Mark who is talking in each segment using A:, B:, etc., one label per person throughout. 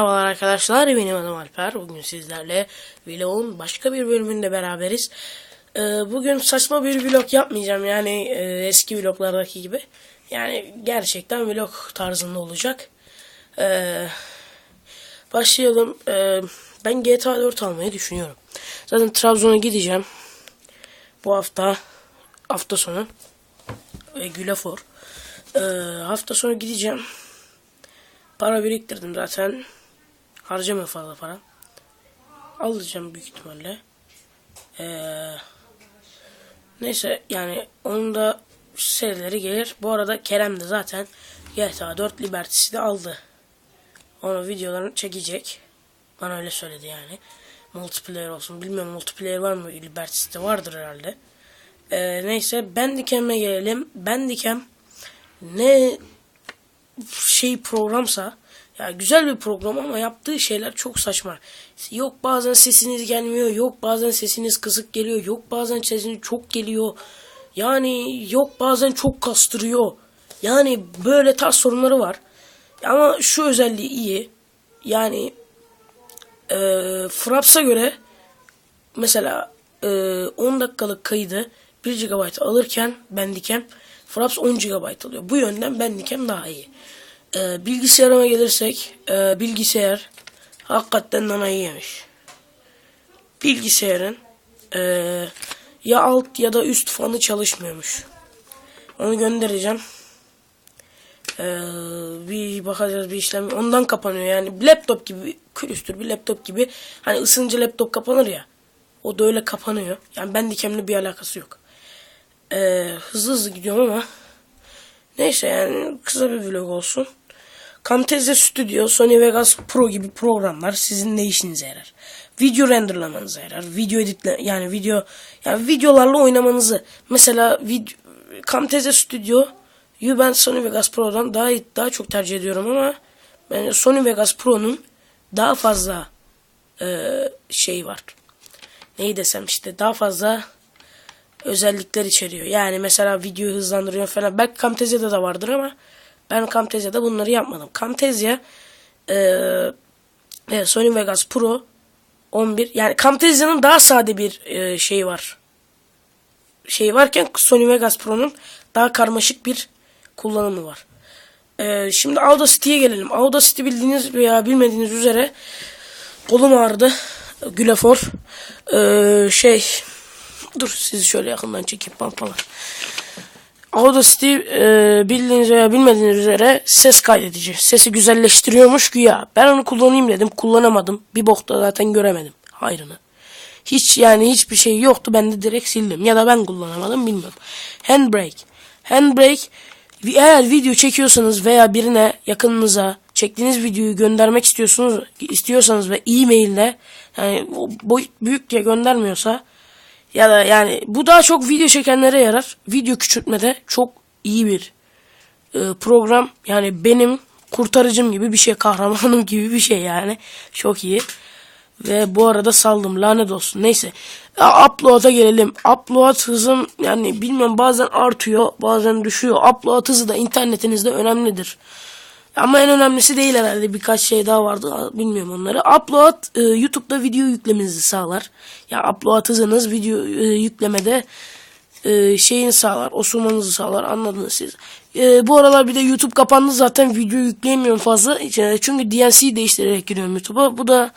A: Merhabalar arkadaşlar benim adım Alper. Bugün sizlerle vlogun başka bir bölümünde beraberiz. Ee, bugün saçma bir vlog yapmayacağım yani e, eski vloglardaki gibi. Yani gerçekten vlog tarzında olacak. Ee, başlayalım. Ee, ben GTA 4 almayı düşünüyorum. Zaten Trabzon'a gideceğim. Bu hafta hafta sonu ve Gülefor. Ee, hafta sonu gideceğim. Para biriktirdim zaten. Harcama fazla para. Alacağım büyük ihtimalle. Ee, neyse yani onun da serileri gelir. Bu arada Kerem de zaten GTA 4 Liberty'si de aldı. Onu videolarını çekecek. Bana öyle söyledi yani. Multiplayer olsun. Bilmiyorum multiplayer var mı? Liberty'si vardır herhalde. Ee, neyse Bandicam'e gelelim. Bandicam ne şey programsa ya güzel bir program ama yaptığı şeyler çok saçma. Yok bazen sesiniz gelmiyor, yok bazen sesiniz kısık geliyor, yok bazen sesiniz çok geliyor. Yani yok bazen çok kastırıyor. Yani böyle tarz sorunları var. Ama şu özelliği iyi. Yani e, Fraps'a göre mesela e, 10 dakikalık kaydı 1 GB alırken Bandicam Fraps 10 GB alıyor. Bu yönden Bandicam daha iyi. E, bilgisayarıma gelirsek e, bilgisayar hakikaten nanayı yemiş. Bilgisayarın e, ya alt ya da üst fanı çalışmıyormuş. Onu göndereceğim. Ee, bir bakacağız bir işlem. Ondan kapanıyor yani. Laptop gibi külüstür bir laptop gibi. Hani ısınca laptop kapanır ya. O da öyle kapanıyor. Yani ben dikemli bir alakası yok. Ee, hızlı hızlı gidiyorum ama neyse yani kısa bir vlog olsun. Camtasia Studio, Sony Vegas Pro gibi programlar sizin ne işinize yarar? Video renderlamanıza yarar. Video editle yani video yani videolarla oynamanızı mesela video Camtasia Studio Yu ben Sony Vegas Pro'dan daha daha çok tercih ediyorum ama ben Sony Vegas Pro'nun daha fazla e, şey var. Neyi desem işte daha fazla özellikler içeriyor. Yani mesela videoyu hızlandırıyor falan. Belki Camtasia'da da vardır ama ben Camtasia'da bunları yapmadım. Camtasia e, e, Sony Vegas Pro 11 yani Camtasia'nın daha sade bir e, şey var. Şey varken Sony Vegas Pro'nun daha karmaşık bir kullanımı var. Ee, şimdi Audacity'ye gelelim. Audacity bildiğiniz veya bilmediğiniz üzere kolum ağrıdı. Gülefor. Ee, şey dur sizi şöyle yakından çekeyim pampalar. Audacity e, bildiğiniz veya bilmediğiniz üzere ses kaydedici. Sesi güzelleştiriyormuş güya. Ben onu kullanayım dedim. Kullanamadım. Bir bokta zaten göremedim. Hayrını. Hiç yani hiçbir şey yoktu. Ben de direkt sildim. Ya da ben kullanamadım bilmiyorum. Handbrake. Handbrake eğer video çekiyorsanız veya birine yakınınıza çektiğiniz videoyu göndermek istiyorsunuz istiyorsanız ve e-mail'le yani boyut büyük diye göndermiyorsa ya da yani bu daha çok video çekenlere yarar. Video küçültmede çok iyi bir e, program. Yani benim kurtarıcım gibi bir şey, kahramanım gibi bir şey yani. Çok iyi. Ve bu arada saldım lanet olsun. Neyse. Upload'a gelelim. Upload hızım yani bilmiyorum bazen artıyor bazen düşüyor. Upload hızı da internetinizde önemlidir. Ama en önemlisi değil herhalde birkaç şey daha vardı bilmiyorum onları. Upload e, YouTube'da video yüklemenizi sağlar. Ya upload hızınız video e, yüklemede e, şeyin sağlar, osurmanızı sağlar anladınız siz. E, bu aralar bir de YouTube kapandı zaten video yükleyemiyorum fazla. Çünkü DNC değiştirerek giriyorum YouTube'a. Bu da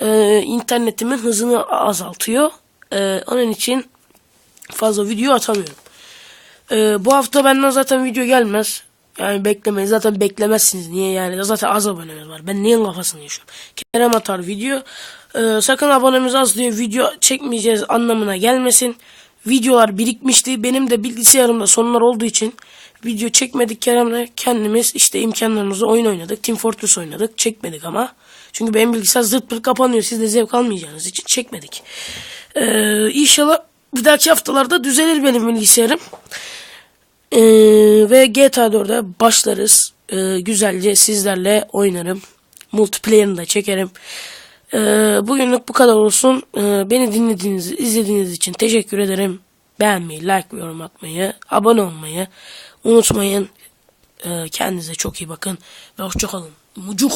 A: e, internetimin hızını azaltıyor. E, onun için fazla video atamıyorum. E, bu hafta benden zaten video gelmez. Yani beklemeyin. Zaten beklemezsiniz. Niye yani? Zaten az abonemiz var. Ben neyin kafasını yaşıyorum? Kerem atar video. E, sakın abonemiz az diye video çekmeyeceğiz anlamına gelmesin. Videolar birikmişti. Benim de bilgisayarımda sorunlar olduğu için video çekmedik Kerem'le. Kendimiz işte imkanlarımızla oyun oynadık. Team Fortress oynadık. Çekmedik ama. Çünkü benim bilgisayar zırt pırt kapanıyor. Siz de zevk almayacağınız için çekmedik. Ee, inşallah bir dahaki haftalarda düzelir benim bilgisayarım. Ee, ve GTA 4'e başlarız. Ee, güzelce sizlerle oynarım. Multiplayer'ını da çekerim. Ee, bugünlük bu kadar olsun. Ee, beni dinlediğiniz, izlediğiniz için teşekkür ederim. Beğenmeyi, like ve yorum atmayı, abone olmayı unutmayın. Ee, kendinize çok iyi bakın ve hoşçakalın. Mucuk.